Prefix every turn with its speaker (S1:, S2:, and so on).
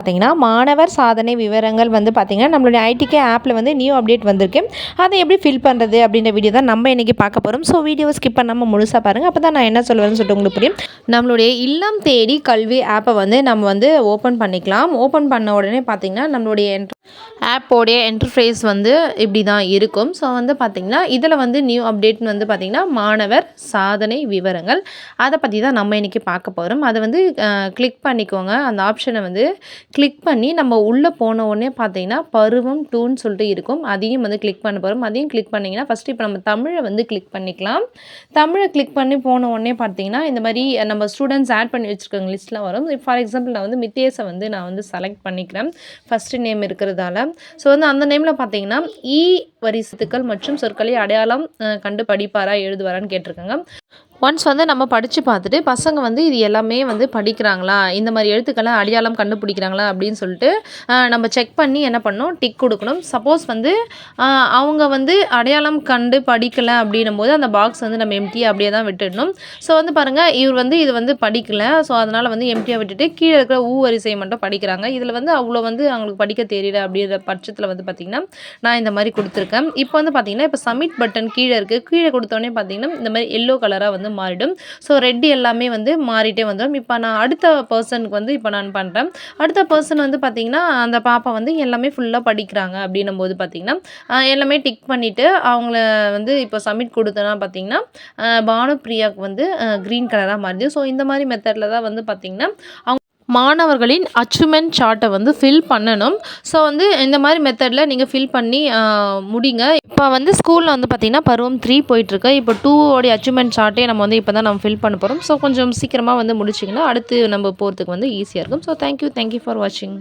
S1: பார்த்தீங்கன்னா மாணவர் சாதனை விவரங்கள் வந்து பார்த்தீங்கன்னா நம்மளுடைய ஐடிகே ஆப்பில் வந்து நியூ அப்டேட் வந்திருக்கு. அதை எப்படி ஃபில் பண்ணுறது அப்படின்ற வீடியோ தான் நம்ம இன்றைக்கி பார்க்க போகிறோம் ஸோ வீடியோ ஸ்கிப் பண்ணாமல் முழுசாக பாருங்கள் அப்போ தான் நான் என்ன சொல்லுவேன்னு சொல்லிட்டு உங்களுக்கு புரியும். நம்மளுடைய இல்லம் தேடி கல்வி ஆப்பை வந்து நம்ம வந்து ஓப்பன் பண்ணிக்கலாம். ஓப்பன் பண்ண உடனே பார்த்தீங்கன்னா நம்மளுடைய ஆப்போடைய என்டர்ஃபேஸ் வந்து இப்படி தான் இருக்கும். ஸோ வந்து பார்த்திங்கன்னா இதில் வந்து நியூ அப்டேட்னு வந்து பார்த்திங்கன்னா மாணவர் சாதனை விவரங்கள். அதை பற்றி தான் நம்ம இன்றைக்கி பார்க்க போகிறோம் அதை வந்து கிளிக் பண்ணிக்கோங்க. அந்த ஆப்ஷனை வந்து கிளிக் பண்ணி நம்ம உள்ளே போன உடனே பார்த்தீங்கன்னா பருவம் டூன்னு சொல்லிட்டு இருக்கும். அதையும் வந்து கிளிக் பண்ண போகிறோம் அதையும் கிளிக் பண்ணிங்கன்னா ஃபஸ்ட்டு இப்போ நம்ம தமிழை வந்து கிளிக் பண்ணிக்கலாம். தமிழை கிளிக் பண்ணி போன உடனே பார்த்தீங்கன்னா இந்த மாதிரி நம்ம ஸ்டூடெண்ட்ஸ் ஆட் பண்ணி வச்சுருக்கோங்க லிஸ்ட்டில் வரும். ஃபார் எக்ஸாம்பிள் நான் வந்து மித்தேஸை வந்து நான் வந்து செலக்ட் பண்ணிக்கிறேன். ஃபஸ்ட்டு நேம் இருக்கிறதால. ஸோ வந்து அந்த நேமில் பார்த்தீங்கன்னா e இ வரிசத்துக்கள் மற்றும் சொற்களை அடையாளம் கண்டு படிப்பாரா எழுதுவாரான்னு கேட்டிருக்காங்க. ஒன்ஸ் வந்து நம்ம படித்து பார்த்துட்டு பசங்க வந்து இது எல்லாமே வந்து படிக்கிறாங்களா? இந்த மாதிரி எழுத்துக்களை அடையாளம் கண்டுபிடிக்கிறாங்களா? அப்படின்னு சொல்லிட்டு நம்ம செக் பண்ணி என்ன பண்ணணும்? டிக் கொடுக்கணும். சப்போஸ் வந்து அவங்க வந்து அடையாளம் கண்டு படிக்கலை அப்படின்னும் போது அந்த பாக்ஸ் வந்து நம்ம எம்டியாக அப்படியே தான் விட்டுடணும். ஸோ வந்து பாருங்கள் இவர் வந்து இது வந்து படிக்கலை. ஸோ அதனால் வந்து எம்டியாக விட்டுட்டு கீழே இருக்கிற ஊ வரிசை மட்டும் படிக்கிறாங்க. இதில் வந்து அவ்வளோ வந்து அவங்களுக்கு படிக்க தெரியல அப்படின்ற பட்சத்தில் வந்து பார்த்திங்கன்னா நான் இந்த மாதிரி கொடுத்துருக்கேன். இப்போ வந்து பார்த்திங்கன்னா இப்போ சப்மிட் பட்டன் கீழே இருக்குது கீழே கொடுத்தோடனே பார்த்திங்கன்னா இந்த மாதிரி எல்லோ கலராக வந்து மாறிடும். ஸோ ரெட் எல்லாமே வந்து மாறிட்டே வந்துடும் இப்போ நான் அடுத்த பர்சனுக்கு வந்து இப்போ நான் பண்ணுறேன் அடுத்த பர்சன் வந்து பார்த்திங்கன்னா அந்த பாப்பா வந்து எல்லாமே ஃபுல்லாக படிக்கிறாங்க அப்படின்னும் போது பார்த்திங்கன்னா எல்லாமே டிக் பண்ணிவிட்டு அவங்கள வந்து இப்போ சப்மிட் கொடுத்தோன்னா பார்த்திங்கன்னா பானுப்ரியாவுக்கு வந்து க்ரீன் கலராக மாறிது ஸோ இந்த மாதிரி மெத்தடில் தான் வந்து பார்த்திங்கன்னா அவங்க மாணவர்களின் அச்சீவ்மெண்ட் சார்ட்டை வந்து ஃபில் பண்ணணும். ஸோ வந்து இந்த மாதிரி மெத்தடில் நீங்கள் ஃபில் பண்ணி முடிங்க. இப்போ வந்து ஸ்கூலில் வந்து பார்த்திங்கன்னா பருவம் த்ரீ போயிட்டுருக்கு. இப்போ டூவோடைய அச்சீவ்மெண்ட் சார்ட்டே நம்ம வந்து இப்போ தான் நம்ம ஃபில் பண்ண போகிறோம் ஸோ கொஞ்சம் சீக்கிரமாக வந்து முடிச்சிங்கன்னா அடுத்து நம்ம போகிறதுக்கு வந்து ஈஸியாக இருக்கும். ஸோ தேங்க்யூ தேங்க்யூ ஃபார் வாட்சிங்